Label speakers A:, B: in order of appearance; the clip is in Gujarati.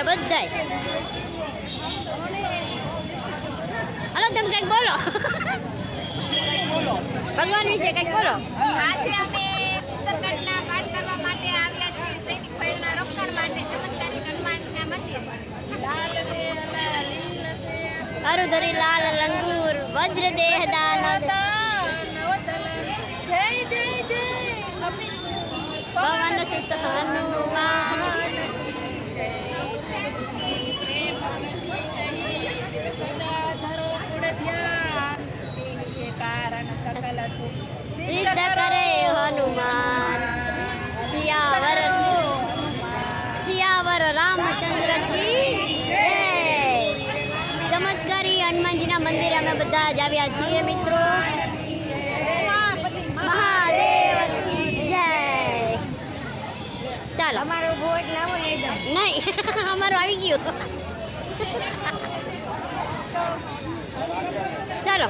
A: છીએ બધાય. હલો તમે કંઈક બોલો. ભગવાન વિશે કંઈક બોલો.
B: આજે અમે ઉત્તરકાંડના પાઠ કરવા માટે આવ્યા છીએ સૈનિક ભાઈઓના રક્ષણ માટે ચમત્કારિક હનુમાનના મંદિર લાલ ને લીલ ને
A: અરુધરી લાલ લંગુર વજ્ર દેહ દાન
B: જય જય. જય
A: પવન સુત હનુમાન કરે હનુમાન. સિયાવર સિયાવર રામચંદ્ર જય. ચમત્કારી હનુમાનજીના મંદિરે અમે બધા જ આવ્યા છીએ મિત્રો. મહાદેવ જય. ચાલો.
B: અમારો બોટ લાવો
A: નહીં અમારો આવી ગયું. ચાલો.